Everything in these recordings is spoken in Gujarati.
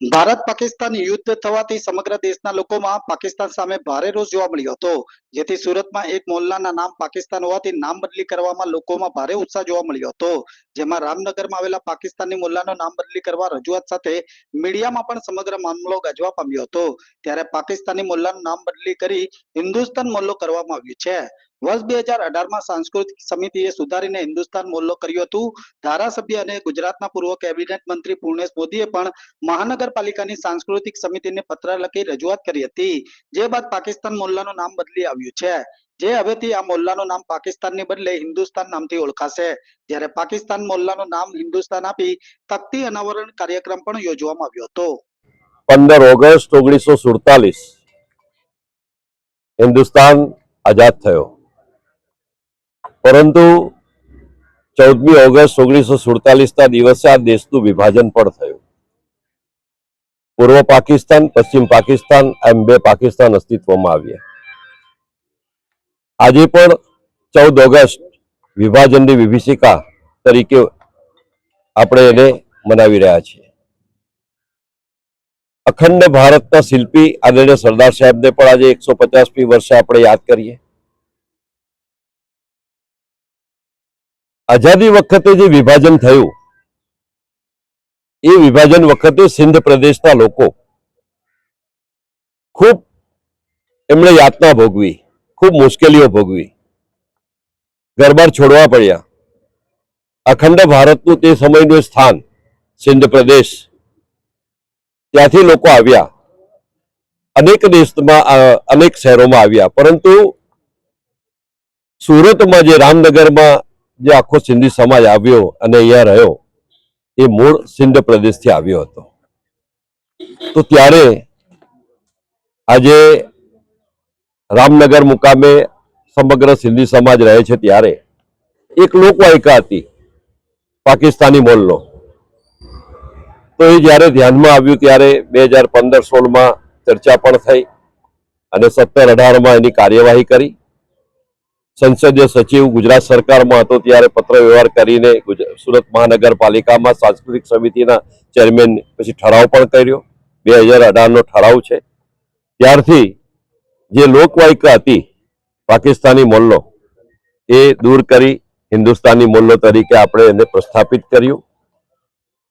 ભારત પાકિસ્તાન યુદ્ધ થવાથી સમગ્ર દેશના લોકોમાં પાકિસ્તાન સામે ભારે રોષ જોવા મળ્યો હતો. જેથી સુરતમાં એક મોહલ્લાના નામ પાકિસ્તાન હોવાથી નામ બદલી કરવામાં લોકોમાં ભારે ઉત્સાહ જોવા મળ્યો હતો. જેમાં રામનગરમાં આવેલા પાકિસ્તાની મોલ્લાનો નામ બદલી કરવા રજૂઆત સાથે મીડિયામાં પણ સમગ્ર મામલો ગાજવા પામ્યો હતો. ત્યારે પાકિસ્તાની મોલ્લાનું નામ બદલી કરી હિન્દુસ્તાન મોલ્લો કરવામાં આવ્યું છે. વર્ષ બે હજાર અઢારમાં સાંસ્કૃતિક સમિતિએ સુધારીને હિન્દુસ્તાન મોલ્લો કર્યું હતું. ધારાસભ્ય અને ગુજરાતના પૂર્વ કેબિનેટ મંત્રી પૂર્ણેશ મોદીએ પણ મહાનગરપાલિકાની સાંસ્કૃતિક સમિતિને પત્ર લખી રજૂઆત કરી હતી. જે બાદ પાકિસ્તાન મોલ્લાનું નામ બદલી આવ્યું છે. જે હવેથી આ મોલ્લાનું નામ પાકિસ્તાનની બદલે હિન્દુસ્તાન નામથી ઓળખાશે. જ્યારે પાકિસ્તાન મોલ્લાનું નામ હિન્દુસ્તાન આપી તકતી અનાવરણ કાર્યક્રમ પણ યોજવામાં આવ્યો હતો. પંદર ઓગસ્ટ ઓગણીસો સુડતાલીસ હિન્દુસ્તાન આઝાદ થયો. પરંતુ ચૌદમી ઓગસ્ટ ઓગણીસો સુડતાલીસના દિવસે આ દેશનું વિભાજન પણ થયું. પૂર્વ પાકિસ્તાન, પશ્ચિમ પાકિસ્તાન એમ બે પાકિસ્તાન અસ્તિત્વમાં આવ્યા. આજે પણ ચૌદ ઓગસ્ટ વિભાજનની વિભીષિકા તરીકે આપણે એને મનાવી રહ્યા છીએ. અખંડ ભારતના શિલ્પી આદરણીય સરદાર સાહેબને પણ આજે એકસો પચાસમી વર્ષે આપણે યાદ કરીએ. આઝાદી વખતે જે વિભાજન થયું, એ વિભાજન વખતે સિંધ પ્રદેશના લોકો ખૂબ એમણે યાતના ભોગવી, ખૂબ મુશ્કેલીઓ ભોગવી. ઘરબાર છોડવા પડ્યા. અખંડ ભારતનું તે સમયનું સ્થાન, સિંધ પ્રદેશ. ત્યાંથી લોકો આવ્યા. અનેક દેશમાં અનેક શહેરોમાં આવ્યા. પરંતુ સુરતમાં જે રામનગરમાં જે આખો સિંધી સમાજ આવ્યો અને અહીંયા રહ્યો, એ મૂળ સિંધ પ્રદેશથી આવ્યો હતો. તો ત્યારે આજે રામનગર મુકામે સમગ્ર સિંધી સમાજ રહે છે ત્યારે એક લોકવાયકા હતી પાકિસ્તાની મોલનો તો એ જ્યારે ધ્યાનમાં આવ્યું ત્યારે બે હજાર પંદર સોળમાં ચર્ચા પણ થઈ અને સત્તર અઢારમાં એની કાર્યવાહી કરી. સંસદીય સચિવ ગુજરાત સરકારમાં હતો ત્યારે પત્ર વ્યવહાર કરીને સુરત મહાનગરપાલિકામાં સાંસ્કૃતિક સમિતિના ચેરમેન પછી ઠરાવ પણ કર્યો. બે હજાર અઢારનો ઠરાવ છે. ત્યારથી જે લોકવાયકા હતી, પાકિસ્તાની મોલ્લો, એ દૂર કરી હિન્દુસ્તાની મોલ્લો તરીકે આપણે એને પ્રસ્થાપિત કર્યું.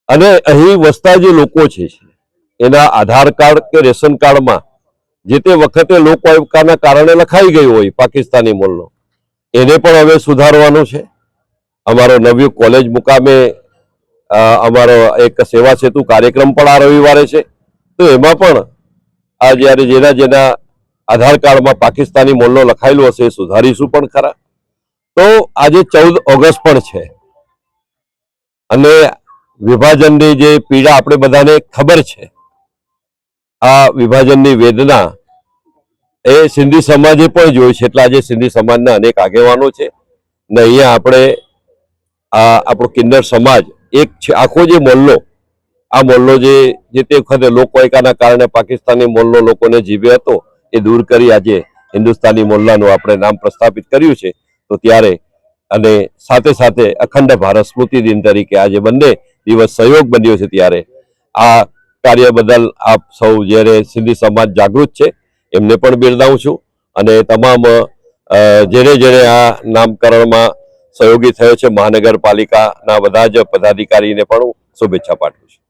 અને અહીં વસતા જે લોકો છે, એના આધાર કાર્ડ કે રેશન કાર્ડમાં જે તે વખતે લોકવાયકાના કારણે લખાઈ ગયું હોય પાકિસ્તાની મોલ્લો એને પણ હવે સુધારવાનું છે. અમારો નવ્યું કોલેજ મુકામે અમારો એક સેવા સેતુ કાર્યક્રમ પણ આ રવિવારે છે. તો એમાં પણ આ જ્યારે જેના જેના આધાર કાર્ડમાં પાકિસ્તાની મોલ્લો લખાયેલો હશે એ સુધારીશું પણ ખરા. તો આજે ચૌદ ઓગસ્ટ પણ છે. અને વિભાજનની જે પીડા આપણે બધાને ખબર છે. આ વિભાજનની વેદના એ સિંધી સમાજે પણ જોઈ છે. એટલે આજે સિંધી સમાજના અનેક આગેવાનો છે ને અહીંયા આપણે આ આપણો કિન્નર સમાજ એક છે. આખો જે મોલ્લો, આ મોલ્લો જે જે તે વખતે લોકવાયકાના કારણે પાકિસ્તાની મોલ્લો લોકોને જીવે હતો, એ દૂર કરી આજે હિન્દુસ્તાની મોલ્લાનું આપણે નામ પ્રસ્થાપિત કર્યું છે. તો ત્યારે અને સાથે સાથે અખંડ ભારત સ્મૃતિ દિન તરીકે આજે બંને દિવસ સહયોગ બન્યો છે. ત્યારે આ કાર્ય બદલ આપ સૌ જ્યારે સિંધી સમાજ જાગૃત છે એમને પણ બિરદાવું છું અને તમામ જેને જેને આ નામકરણમાં સહયોગી થયો છે, મહાનગરપાલિકાના બધા જ પદાધિકારીને પણ હું શુભેચ્છા પાઠવું છું.